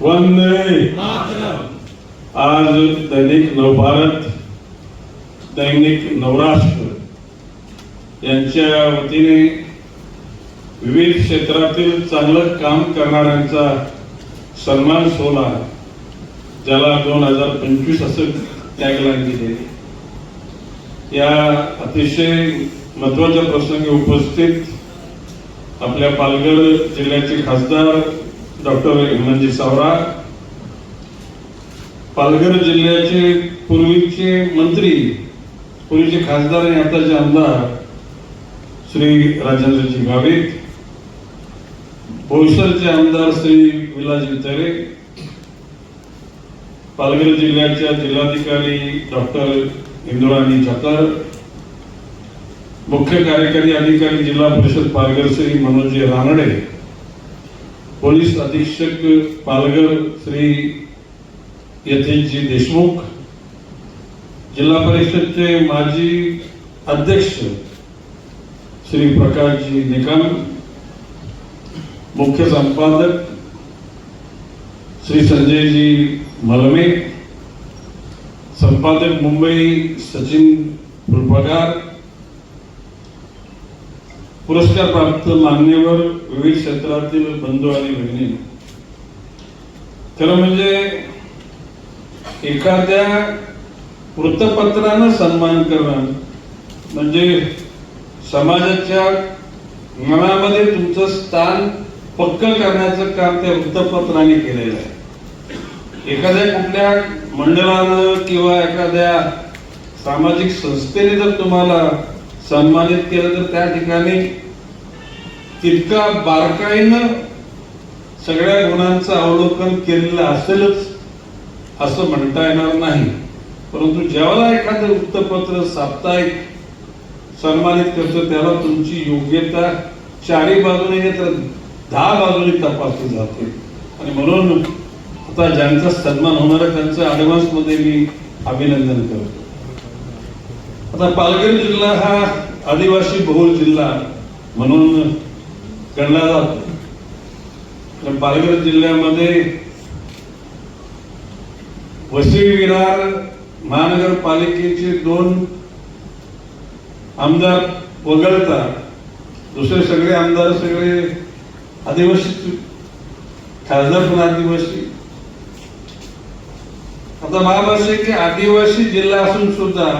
वंदे. आज दैनिक नवभारत दैनिक नवराष्ट्र यांच्या वतीने विविध क्षेत्रातील चांगलं काम करणाऱ्यांचा सन्मान सोहळा ज्याला दोन हजार पंचवीस असं टॅगलाईन दिलेली या अतिशय महत्त्वाच्या प्रसंगी उपस्थित आपल्या पालघर जिल्ह्याचे खासदार डॉक्टर म्हणजे सावरा पालघर जिल्ह्याचे पूर्वीचे मंत्री पूर्वीचे खासदार आणि आताचे आमदार श्री राजेंद्रजी गावित भोसरचे आमदार श्री विलाजी तरे पालघर जिल्ह्याच्या जिल्हाधिकारी डॉक्टर इंदुराणी झाकर मुख्य कार्यकारी अधिकारी जिल्हा परिषद पालघर श्री मनोज रानडे पोलीस अधीक्षक पालघर श्री यतीशजी देशमुख जिल्हा परिषदचे माजी अध्यक्ष श्री प्रकाशजी निकम मुख्य संपादक श्री संजयजी मलमे संपादक मुंबई सचिन फुलपगार पुरस्कार प्राप्त मान्यवर विविध क्षेत्रातील बंधू आणि बहिणी. खरं म्हणजे एखाद्या वृत्तपत्रानं सन्मान करणं म्हणजे समाजाच्या मनामध्ये तुमचं स्थान पक्क करण्याचं काम त्या वृत्तपत्राने केलेलं आहे. एखाद्या कुठल्या मंडळानं किंवा एखाद्या सामाजिक संस्थेने जर तुम्हाला सन्मानित केलं तर त्या ठिकाणी तितका बारकाईनं सगळ्या गुणांचं अवलोकन केलेलं असेलच असं म्हणता येणार नाही. परंतु ज्यावेळेला एखादं वृत्तपत्र साप्ताहिक सन्मानित करतं त्याला तुमची योग्यता चारी बाजूने नाही तर दहा बाजूने तपासली जाते. आणि म्हणून आता ज्यांचा सन्मान होणार त्यांचं ॲडव्हान्समध्ये मी अभिनंदन करतो. आता पालघर जिल्हा हा आदिवासी बहुल जिल्हा म्हणून गणला जातो. पालघर जिल्ह्यामध्ये वसई विरार महानगरपालिकेचे दोन आमदार वगळता दुसरे सगळे आमदार सगळे आदिवासी खासदार पण आदिवासी. आता महाराष्ट्र की आदिवासी जिल्हा असून सुद्धा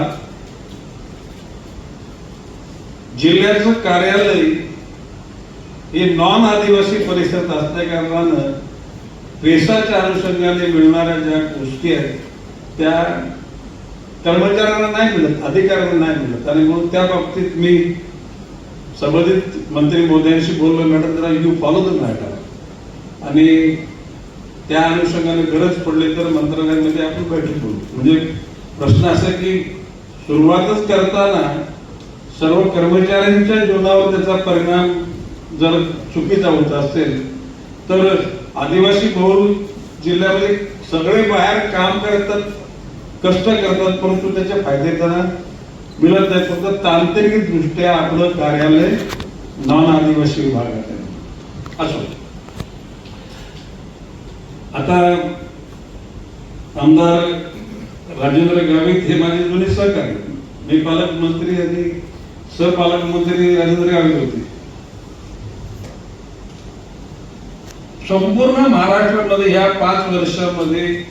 जिल्ह्याचं कार्यालय हे नॉन आदिवासी परिसरात असल्या कारणानं पेशाच्या अनुषंगाने मिळणाऱ्या ज्या गोष्टी आहेत त्या कर्मचाऱ्यांना नाही मिळत अधिकाऱ्यांना नाही मिळत. आणि म्हणून त्या बाबतीत मी संबंधित मंत्री मोदयांशी बोललो मॅडम जरा यू फॉलो द मॅटर आणि त्या अनुषंगाने गरज पडली तर मंत्रालयामध्ये आपण बैठक बोलू म्हणजे प्रश्न असा की सुरुवातच करताना सर्व कर्मचाऱ्यांच्या जीवनावर त्याचा परिणाम जर चुकीचा होत असेल तर आदिवासी बहुल जिल्ह्यामध्ये सगळे बाहेर काम करतात कष्ट करतात परंतु त्याचे फायदे त्यांना मिळत नाही. फक्त तांत्रिक दृष्ट्या आपलं कार्यालय नॉन आदिवासी विभागात आहे. असो. आता आमदार राजेंद्र गावित हे माझे जुने सहकारी. मी पालकमंत्री आणि सहपालकमंत्री राजेंद्र गावित होते. संपूर्ण महाराष्ट्रामध्ये या पाच वर्षामध्ये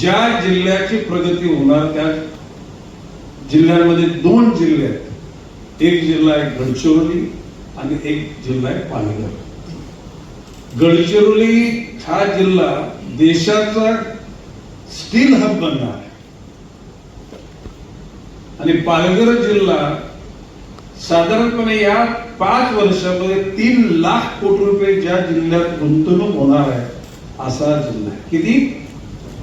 ज्या जिल्ह्याची प्रगती होणार त्या जिल्ह्यांमध्ये दोन जिल्हे आहेत. एक जिल्हा आहे गडचिरोली आणि एक जिल्हा आहे पालघर. गडचिरोली हा जिल्हा देशाचा स्टील हब बनणार आहे. आणि पालघर जिल्हा साधारणपणे या पाच वर्षामध्ये तीन लाख कोटी रुपये ज्या जिल्ह्यात गुंतवणूक होणार आहे असा जिल्हा आहे. किती?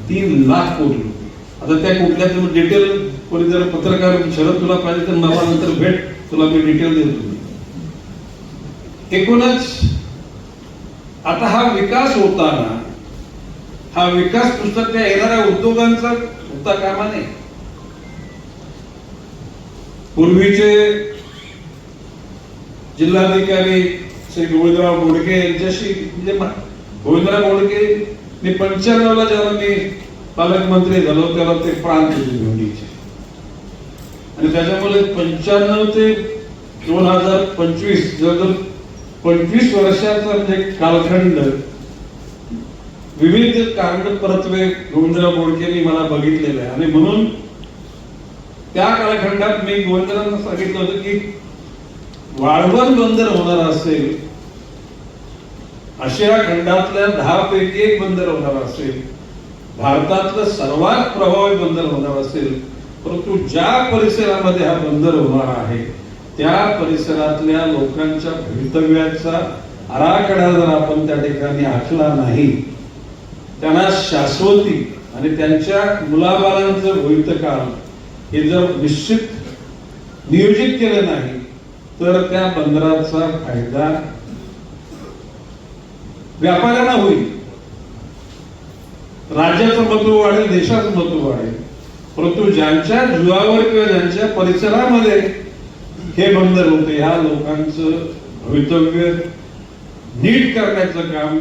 तीन लाख कोटी रुपये. आता त्या कुठल्या तुम्ही डिटेल कोणी जर पत्रकार शरद तुला पाहिजे तर मला नंतर भेट तुला मी डिटेल देतो. एकूणच आता हा विकास होताना हा विकास पुस्तक त्या येणाऱ्या उद्योगांचा होता कामा नाही पूर्वीचे जिल्हाधिकारी श्री गोविंदराव बोडके यांच्याशी म्हणजे गोविंदराव बोडके मी पंच्याण्णवला जेव्हा मी पालकमंत्री झालो त्याला ते प्रांत दिले भिवंडीचे आणि त्याच्यामुळे पंच्याण्णव ते दोन हजार पंचवीस जवळजवळ पंचवीस वर्षाचा म्हणजे कालखंड विविध कागद परत्वे गोविंदराव बोडकेंनी मला बघितलेलं आहे. आणि म्हणून त्या कालखंडात मी गोविंदरावांना सांगितलं होतं की वाळवण बंदर होणार असेल आशिया खंडातल्या दहा पैकी एक बंदर होणार असेल भारतातलं सर्वात प्रभावी बंदर होणार असेल परंतु ज्या परिसरामध्ये हा बंदर होणार आहे त्या परिसरातल्या लोकांच्या भवितव्याचा आराखडा जर आपण त्या ठिकाणी आखला नाही त्यांना शाश्वती आणि त्यांच्या मुलाबाळांचं भवितकाल हे जर निश्चित नियोजित केलं नाही तर त्या बंदराचा फायदा व्यापाऱ्यांना होईल. राज्याचं महत्त्व वाढेल देशाचं महत्त्व वाढेल. परंतु ज्यांच्या जीवावर किंवा ज्यांच्या परिसरामध्ये हे बंदर होते ह्या लोकांचं भवितव्य नीट करण्याचं काम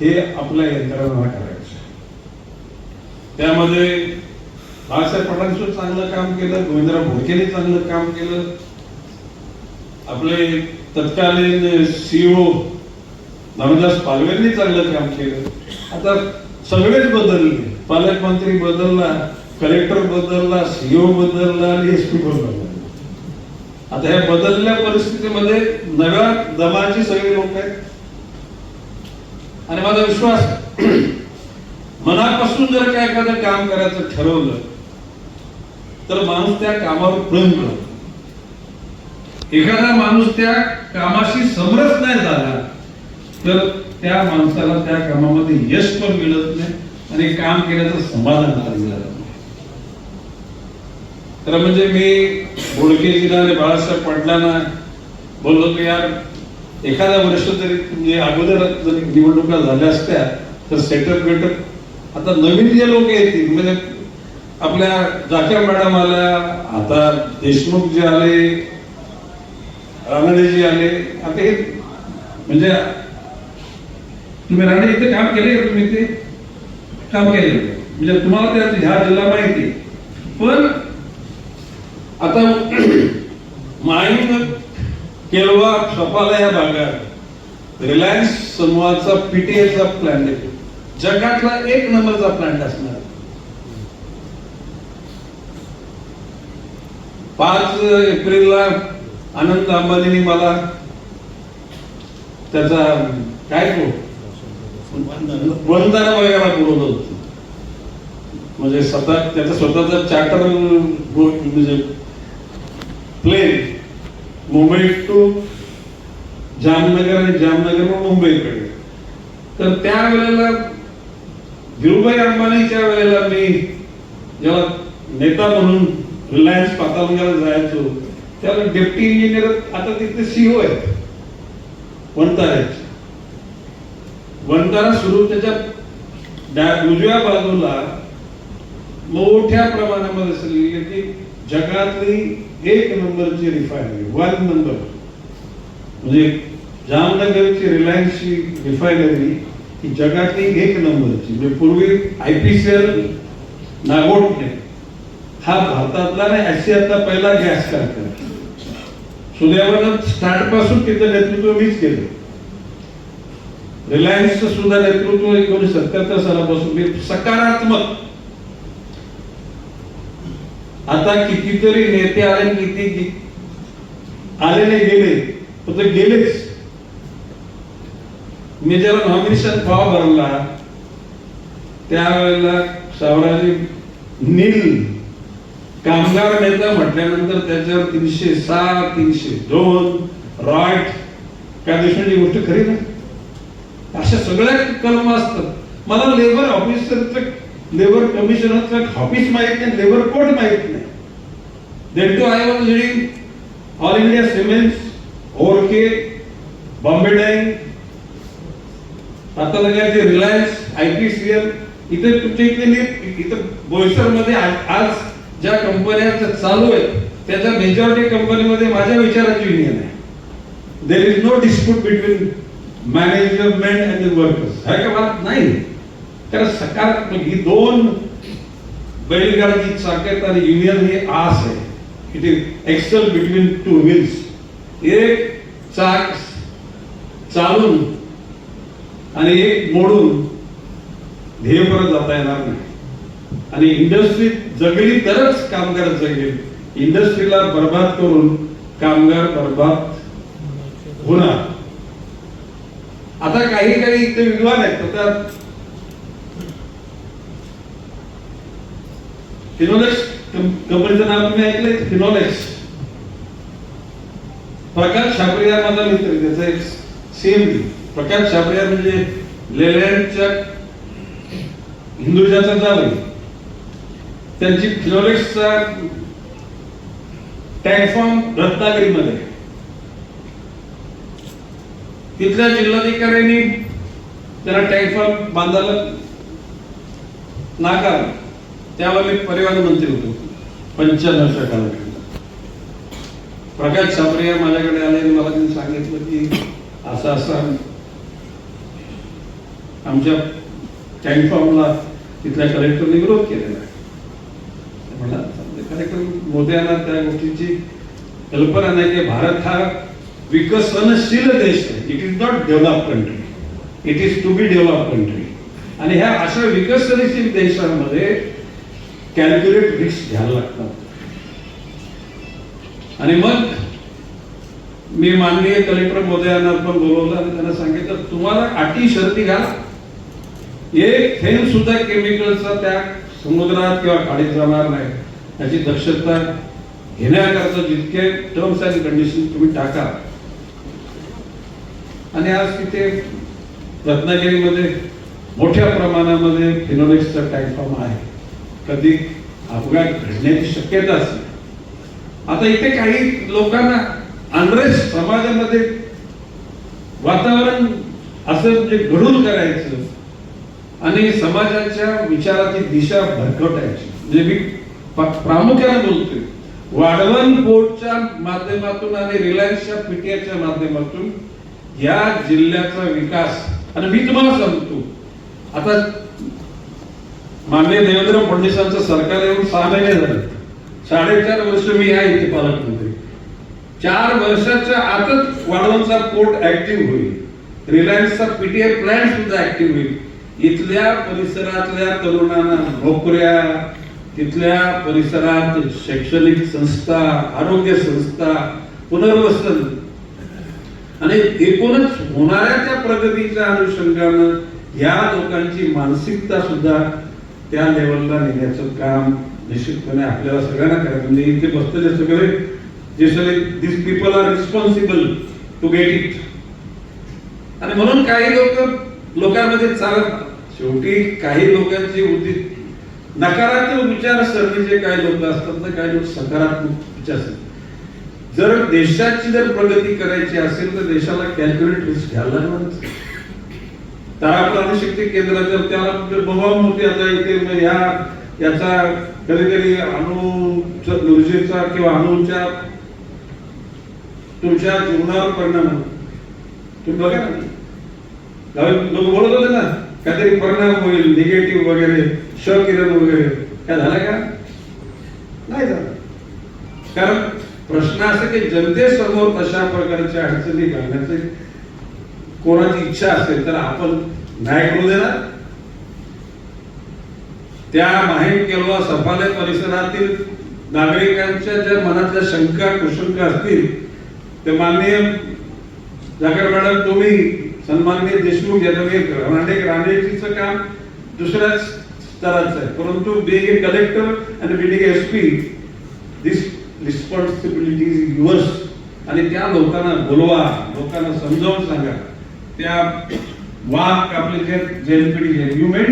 हे आपल्या यंत्रणांना करायचं त्यामध्ये बाळासाहेब फडणवीस चांगलं काम केलं गोविंदराव भोकेने चांगलं काम केलं. आपले तत्कालीन सीओ रामदास पालवेंनी चांगलं काम केलं. आता सगळेच बदलले. पालकमंत्री बदलला कलेक्टर बदलला सीओ बदलला आणि एसपी बदलला. आता या बदलल्या परिस्थितीमध्ये नव्या दमाची सगळी लोक आहेत. आणि माझा विश्वास मनापासून जर काय एखादं काम करायचं ठरवलं तर माणूस त्या कामावर प्रेम करतो. एखादा माणूस त्या कामाशी समरस नाही झाला तर त्या माणसाला त्या कामामध्ये यश पण मिळत नाही आणि काम केल्याचं समाधान मिळत तर म्हणजे मी बोडकेजीला आणि बाळासाहेब पाटलांना बोललो की यार एखादा वर्ष तरी म्हणजे अगोदर जरी निवडणुका झाल्या असत्या तर सेटअप बेटअप आता नवीन जे लोक येतील म्हणजे आपल्या जाक्या मॅडम आल्या आता देशमुख जे आले रानडेजी आले. आता हे म्हणजे तुम्ही राणे इथे काम केले का तुम्ही ते काम केले. म्हणजे तुम्हाला त्या ह्या जिल्हा माहिती पण आता माईन केलवा सपाला या भागात. रिलायन्स समूहाचा पीटीएचा प्लॅन आहे. जगातला एक नंबरचा प्लॅन असणार. पाच एप्रिलला आनंद अंबानीने मला त्याचा काय तो? वंदना वगैरे बोलवलं होतं. म्हणजे स्वतः त्याचा स्वतःचा चार्टर म्हणजे प्लेन मुंबई टू जामनगर आणि जामनगर मुंबईकडे. तर त्यावेळेला धीरुभाई अंबानीच्या वेळेला मी जेव्हा नेता म्हणून रिलायन्स पातालंगाला जायचो त्याला डेप्टी इंजिनियर आता तिथे सीओ आहेत. वंताऱ्याचे वंतारा सुरू त्याच्या उजव्या बाजूला मोठ्या प्रमाणामध्ये असं लिहिलं की जगातली एक नंबरची रिफायनरी वन नंबर म्हणजे जामनगरची रिलायन्सची रिफायनरी ही जगातली एक नंबरची. म्हणजे पूर्वी आयपीसी नागोटने हा भारतातला नाही आशियातला पहिला गॅस कारखाना. सुदैवानं स्टार्टपासून तिथं नेतृत्व मीच केलं. रिलायन्सचं सुद्धा नेतृत्व एकोणीशे सत्याहत्तर सालापासून मी सकारात्मक. आता कितीतरी नेते आले किती आले नाही गेले. पण ते गेलेच. मी ज्याला नॉमिनेशन फॉर्म भरला त्यावेळेला सावराजी नील कामगार नेता म्हटल्यानंतर त्याच्यावर तीनशे सहा तीनशे दोन रॉयट काय देशमुखची गोष्ट खरी ना? अशा सगळ्या कलम असतात. मला लेबर ऑफिसरचं लेबर कमिशनरचं ऑफिस माहीत नाही लेबर कोड माहीत नाही. That too I was leading all India cements Orkay Bombay dyeing आता लगायचे Reliance I P C L इथे तुमच्या इथे इथं बोईसरमध्ये आज ज्या कंपन्या चालू आहेत त्याच्या मेजॉरिटी कंपनीमध्ये माझ्या विचाराची युनियन आहे. There is no dispute between management and workers हाय का बात नाही. तर सकारात्मक ही दोन बैलगाडीची चाकत आणि युनियन ही आस आहे. It is axle between two wheels एक चाक चालून आणि एक मोडून ध्येयपर्यंत जाता येणार नाही. आणि इंडस्ट्रीत जगली तरच कामगार जगेल. इंडस्ट्रीला बर्बाद करून कामगार बर्बाद होणार. आता काही काही इथे विद्वान आहेत. तर त्यात फिनोलेक्स कंपनीचं नाव तुम्ही ऐकलंय? फिनोलेक्स प्रकाश छापरिया माझा मित्र त्याचा एक सेम प्रकाश छापरिया म्हणजे लेलँडच्या हिंदुजाचा जावई त्यांची फ्लोरेक्सचा टँक फॉर्म रत्नागिरीमध्ये. तिथल्या जिल्हाधिकाऱ्यांनी त्यांना टँक बांधायला नाकार त्यावेळी मी परिवहन मंत्री होतो. पंच्याण्णवच्या काळात प्रकाश छापरिया माझ्याकडे आले आणि मला त्यांनी सांगितलं की असं असं आमच्या टँक फॉर्मला तिथल्या कलेक्टरने विरोध केलेला आहे. म्हणला कलेक्टर मोदयांना त्या गोष्टीची कल्पना नाही की भारत हा विकसनशील देश आहे. It is not develop country it is to be develop country आणि ह्या अशा विकसनशील देशांमध्ये कॅल्क्युलेट रिस्क घ्यायला लागतात. आणि मग मी माननीय कलेक्टर मोदयांना पण बोलवलं आणि त्यांना सांगितलं तुम्हाला अटी शर्ती घाला एक थेंब सुद्धा केमिकलचा त्या समुद्रात किंवा खाडीत जाणार नाही. याची दक्षता घेण्याकरता जितके टर्म्स अँड कंडिशन तुम्ही टाका. आणि आज तिथे रत्नागिरीमध्ये मोठ्या प्रमाणामध्ये फिनोलेक्सचा टँक फॉर्म आहे. कधी अपघात घडण्याची शक्यता असते. आता इथे काही लोकांना अनरेस्ट समाजामध्ये वातावरण असं म्हणजे घडून करायचं आणि समाजाच्या विचाराची दिशा भरकटायची. म्हणजे मी प्रामुख्याने बोलतोय. वाढवण बोर्डच्या माध्यमातून आणि रिलायन्सच्या पीटीआयच्या माध्यमातून या जिल्ह्याचा विकास आणि मी तुम्हाला सांगतो. आता माननीय देवेंद्र फडणवीसांचं सरकार येऊन सहा महिने झाले. साडेचार वर्ष मी या इथे पालकमंत्री. चार वर्षाच्या आतच वाढवणचा पोर्ट ऍक्टिव्ह होईल. रिलायन्सचा पीटीआय प्लॅन सुद्धा ऍक्टिव्ह होईल. इथल्या परिसरातल्या तरुणांना नोकऱ्या तिथल्या परिसरात शैक्षणिक संस्था आरोग्य संस्था पुनर्वसन आणि एकूणच होणाऱ्या त्या प्रगतीच्या अनुषंगानं या लोकांची मानसिकता सुद्धा त्या लेवलला नेण्याचं काम निश्चितपणे आपल्याला सगळ्यांना करायचं. म्हणजे इथे बसलेले सगळे जे सगळे this people are responsible to get it आणि म्हणून काही लोक लोकांमध्ये चालत शेवटी काही लोकांची बुद्धी नकारात्मक विचारसरणीचे काही लोक असतात ना काही लोक सकारात्मक विचारसरणी. जर देशाची जर प्रगती करायची असेल तर देशाला कॅल्क्युलेट रिस्क घ्यायला लागणारच शक्ती केंद्राच्या त्याला बबाम होते आता इथे ह्या याचा कधी कधी अणू ऊर्जेचा किंवा अणूच्या तुमच्या जीवनावर परिणाम होतो तुम्ही बघा ना. लोक बोलत होते ना. काहीतरी परिणाम होईल निगेटिव्ह वगैरे क्ष किरण वगैरे. काय झालं का? नाही झालं. कारण प्रश्न असा की जनतेसमोर तशा प्रकारच्या अडचणी घालण्याची कोणाची इच्छा असेल तर आपण नाही करू देणार. त्या माहीम केलवा सफाले परिसरातील नागरिकांच्या ज्या मनातल्या शंका कुशंका असतील ते माननीय जागर मॅडम तुम्ही सन्माननीय देशमुख यांना राणे राणेजीचं काम दुसऱ्याच स्तराचं आहे. परंतु बिंग ए कलेक्टर आणि being S P this responsibility is yours आणि त्या लोकांना बोलवा लोकांना समजावून सांगा. त्या वाघ आपले जे जेलपीडी यू मेड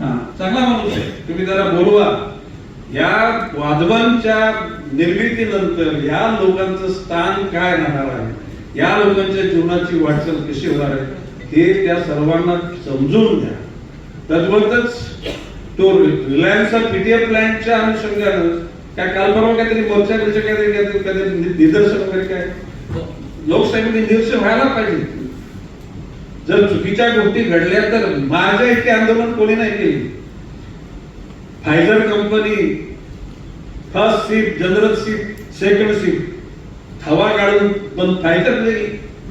हा चांगला माणूस आहे. तुम्ही जरा बोलवा. या वाधवांच्या निर्मितीनंतर या लोकांचं स्थान काय राहणार आहे? या लोकांच्या जीवनाची वाटचाल कशी होणार आहे हे त्या सर्वांना समजून घ्या. तद्वतच तो रिलायन्सचा पीटीएफ प्लॅनच्या अनुषंगानं काय काल परवा काहीतरी मोर्चा बिर्चा काहीतरी काहीतरी निदर्शन वगैरे काय? लोकशाहीमध्ये निदर्शन व्हायला पाहिजे. जर चुकीच्या गोष्टी घडल्या तर माझ्या इतके आंदोलन कोणी नाही केली. Pfizer company first shift general shift second shift हवा काढून पण फायटर नाही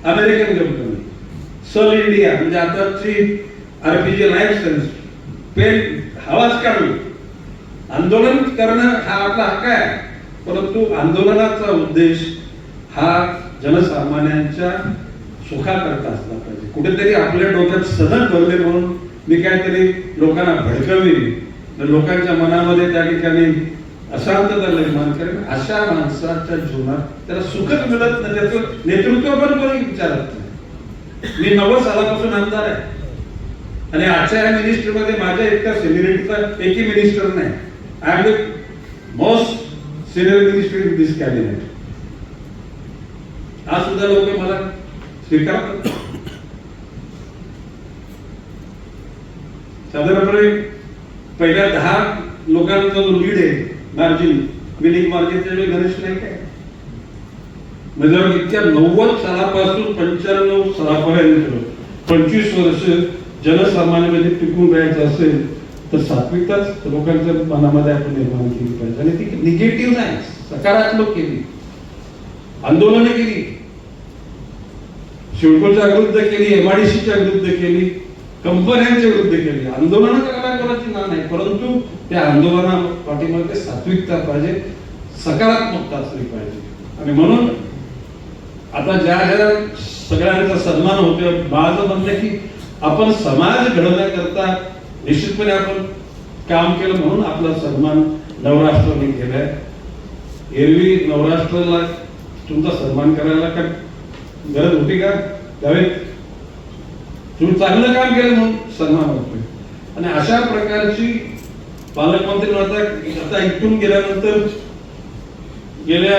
अमेरिकन कंपनी सल इंडिया म्हणजे आताची आरपीजी लाईफ सायन्स पेन हवाच काढून. आंदोलन करणं हा आपला हक्क आहे. परंतु आंदोलनाचा उद्देश हा जनसामान्यांच्या सुखाकरता असला पाहिजे. कुठेतरी आपल्या डोक्यात सदन भरले म्हणून मी काहीतरी लोकांना भडकवी लोकांच्या मनामध्ये त्या ठिकाणी अशांतता निर्माण करेल. अशा माणसाच्या जीवनात त्याला सुखच मिळत नाही. त्याचं नेतृत्व पण कोणी विचारत नाही. मी नव्वद सालापासून आमदार आहे. आणि आजच्या या मिनिस्टरमध्ये माझ्या इतका सिनियरिटीचा एकही मिनिस्टर नाही. I am the most senior minister in this cabinet आज सुद्धा लोक मला स्वीकारतात. साधारणपणे पहिल्या दहा लोकांचा जो लीड आहे मार्जिन. बिलिंग मार्जिनचे मी घनिष्ठ नाही काय? म्हणजे इतक्या नव्वद सालापासून पंच्याण्णव सालापर्यंत पंचवीस वर्ष जनसामान्यामध्ये टिकून राहायचं असेल तर सात्विकताच लोकांच्या मनामध्ये आपण निर्माण केली पाहिजे. आणि ती निगेटिव्ह नाही सकारात्मक केली. आंदोलनं केली. शिडकोच्या विरुद्ध केली एमआयडीसीच्या विरुद्ध केली. कंपन्यांच्या विरुद्ध केली. आंदोलन करायला कोणाची ना नाही परंतु त्या आंदोलना पाठीमागे सात्विकता पाहिजे सकारात्मकता असली पाहिजे. आणि म्हणून आता ज्या ज्या सगळ्यांचा सन्मान होतोय माझं म्हणणं की आपण समाज घडवण्याकरता निश्चितपणे आपण काम केलं म्हणून आपला सन्मान नवराष्ट्राने केलाय. एरवी नवराष्ट्राला तुमचा सन्मान करायला काय गरज होती का? त्यावेळी तुम्ही चांगलं काम केलं म्हणून सन्मान होतोय. आणि अशा प्रकारची पालकमंत्री आता आता इथून गेल्यानंतर गेल्या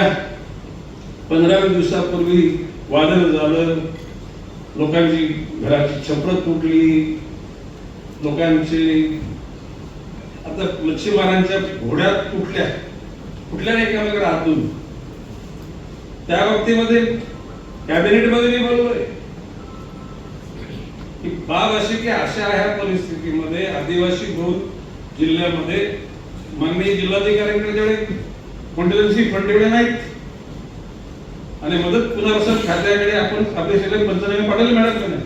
पंधरा दिवसापूर्वी वादळ झालं लोकांची घराची छपरं तुटली लोकांची आता मच्छीमारांच्या घोड्या तुटल्या. कुठल्या नाही एकामेकडे आतून त्या बाबतीमध्ये कॅबिनेटमध्ये मी बोललोय. ही बाब अशी की अशा ह्या परिस्थितीमध्ये आदिवासी बहुल जिल्ह्यामध्ये माननीय जिल्हाधिकाऱ्यांकडे जेवढे कॉन्टिजन्सी फंड तेवढे नाहीत. आणि मदत पुनर्वसन खात्याकडे आपण आपले सगळे पंचनामे पाठवले मॅडम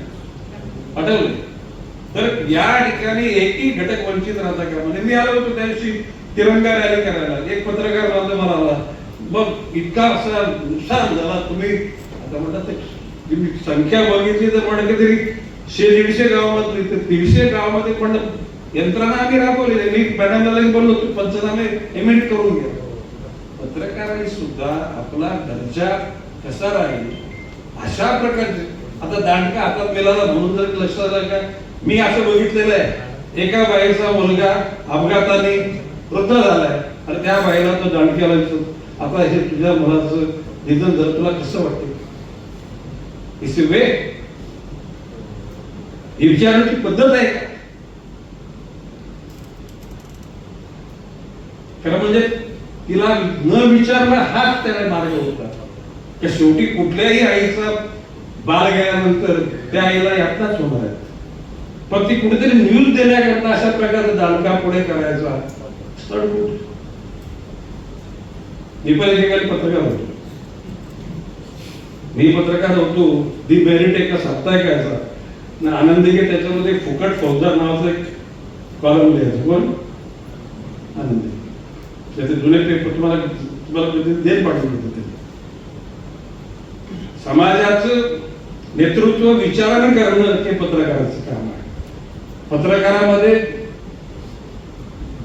पाठवले. तर या ठिकाणी एकही घटक वंचित राहता का म्हणजे मी आलो होतो त्या दिवशी तिरंगा रॅली करायला. एक पत्रकार बांधव मला आला. मग इतका असा नुकसान झाला. तुम्ही आता म्हणतात संख्या बघितली तर म्हणत तरी शे दीडशे गावामध्ये दीडशे गावामध्ये पण यंत्रणा आम्ही राबवली मी मॅडमला बोललो तू पंचनामे एमिट करून घ्या. पत्रकारांनी सुद्धा आपला दर्जा कसा राहील अशा प्रकारचे आता दांडका हातात मिळाला म्हणून जर लक्षात आलं का? मी असं बघितलेलं आहे. एका बाईचा मुलगा अपघाताने वृद्ध झालाय. आणि त्या बाईला तो दांडक्याला विचारतो, आता हे तुझ्या मुलाचं निधन झालं तुला कसं वाटतं? इस वे ही विचारण्याची पद्धत आहे. खरं म्हणजे तिला न विचारणार हाच त्याला मार्ग होता. त्या शेवटी कुठल्याही आईचा बाळ गेल्यानंतर त्या आईला यातनाच होणार आहे. पण ती कुठेतरी न्यूज देण्याकरता अशा प्रकारचा दालका पुढे करायचा. स्थळभूत. मी पण पत्रकार होतो. मी पत्रकार होतो. दी मेरिट एका साप्ताहिकाचा. आणि आनंदीके त्याच्यामध्ये फुकट फौजदार नावाचं एक कॉलम लिहायचं कोण? आनंदी. त्याचे जुने पेपर तुम्हाला तुम्हाला देत पाठवले होते समाजाचं नेतृत्व विचारानं करणं हे पत्रकाराचं काम आहे. पत्रकारामध्ये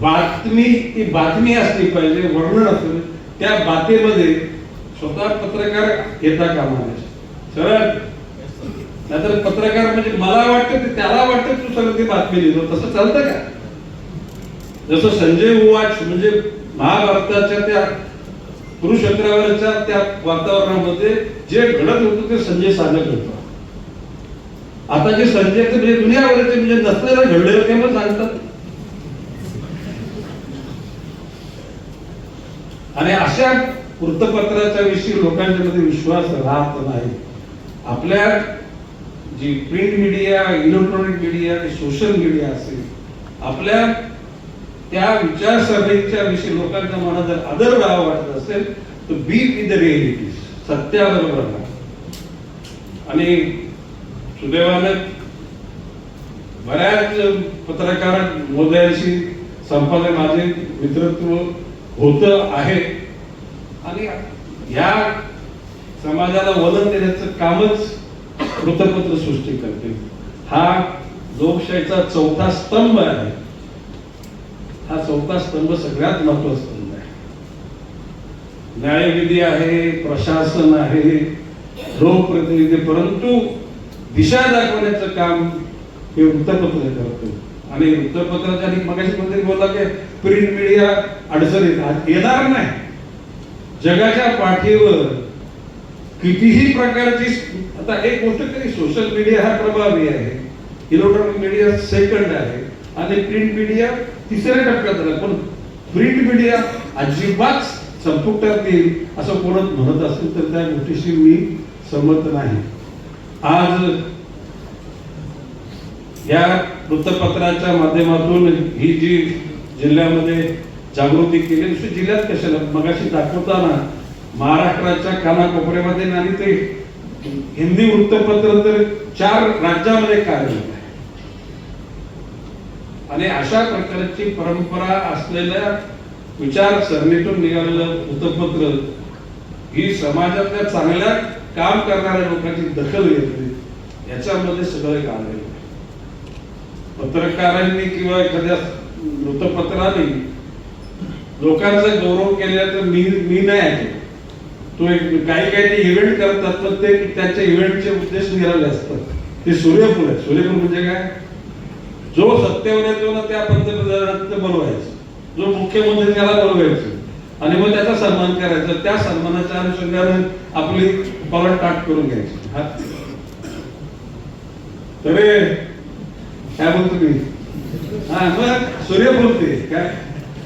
बातमी ती बातमी असली पाहिजे वर्णन असलं त्या बातेमध्ये स्वतः पत्रकार येता कामा नये. सरळ नाहीतर पत्रकार म्हणजे मला वाटतं ते त्याला वाटतं तू सगळं ती बातमी लिहितो. तसं चालतं का? जसं संजय उवाच म्हणजे महाभारताच्या त्या कुरुक्षेत्रावरच्या त्या वातावरणामध्ये जे घडत होतं ते संजय सांगत होतं आता जे संजय म्हणजे दुनियावरचे म्हणजे नसलेलं घडलेलं ते मग सांगतात. आणि अशा वृत्तपत्राच्या विषयी लोकांच्या मध्ये विश्वास राहत नाही. आपल्या जी print media electronic media social media असेल आपल्या त्या विचारसरणीच्या विषयी लोकांच्या मनात जर आदर राहावा वाटत असेल तर बी विथ द रिएलिटी सत्याबरोबर राहा आणि सुदैवानं बऱ्याच पत्रकार महोदयांशी संपादक माझे मित्रत्व होत आहे. आणि या समाजाला वलन देण्याचं कामच वृत्तपत्र सृष्टी करते. हा लोकशाहीचा चौथा स्तंभ आहे. हा चौथा स्तंभ सगळ्यात महत्त्वाचा स्तंभ आहे. न्यायविधी आहे प्रशासन आहे लोकप्रतिनिधी परंतु दिशा दाखवण्याचं काम हे वृत्तपत्र करतो आणि वृत्तपत्राच्या मगाशी मंत्री बोलला की प्रिंट मीडिया अडचणीत येणार नाही. जगाच्या पाठीवर कितीही प्रकारची आता एक गोष्ट तरी सोशल मीडिया हा प्रभावी आहे? इलेक्ट्रॉनिक मीडिया सेकंड आहे. आणि प्रिंट मीडिया तिसऱ्या टप्प्यात आला. पण प्रिंट मीडिया अजिबात संपुष्टात येईल असं कोणत म्हणत असेल तर त्या गोष्टीशी मी सहमत नाही. आज या वृत्तपत्राच्या माध्यमातून ही जी जिल्ह्यामध्ये जागृती केली जिल्ह्यात कशाला? मगाशी दाखवताना महाराष्ट्राच्या कानाकोपऱ्यामध्ये आणि ते हिंदी वृत्तपत्र तर चार राज्यामध्ये कार्यरत आहे. आणि अशा प्रकारची परंपरा असलेल्या विचारसरणीतून निघालेलं वृत्तपत्र ही समाजातल्या चांगल्या काम करणाऱ्या लोकांची दखल घेतली. याच्यामध्ये सगळं काम पत्रकारांनी किंवा एखाद्या वृत्तपत्राने लोकांचा गौरव केला तर मी मी नाही ऐकलं तो एक काही काही ते इव्हेंट करतात पण ते त्यांच्या इव्हेंटचे उद्देश निघाले असतात. ते सूर्यफूल आहे सूर्यफूल म्हणजे काय? जो सत्तेवर येतो ना त्या पंतप्रधानात बनवायचं. जो मुख्यमंत्री म्हणजे त्याला बनवायचं. आणि मग त्याचा सन्मान करायचा. त्या सन्मानाच्या अनुषंगाने आपली पावलं टाट करून घ्यायची. तरी काय बोलतो मी? हा मग सूर्यफूल ते काय?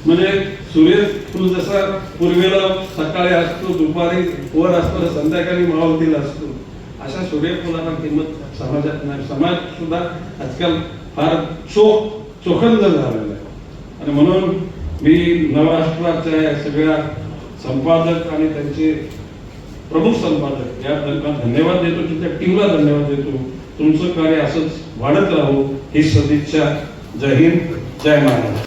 म्हणजे सूर्यफूल जसा पूर्वेला सकाळी असतो दुपारी वर असतो संध्याकाळी मावतीला असतो. अशा सूर्यफुलाला किंमत समाजात नाही. समाज सुद्धा आजकाल फार चोख चोखंद झालेला आहे. आणि म्हणून मी नवराष्ट्राच्या या सगळ्या संपादक आणि त्यांचे प्रमुख संपादक या धन्यवाद देतो तुमच्या टीमला धन्यवाद देतो. तुमचं कार्य असंच वाढत राहू ही सदिच्छा. जय हिंद जय महाराज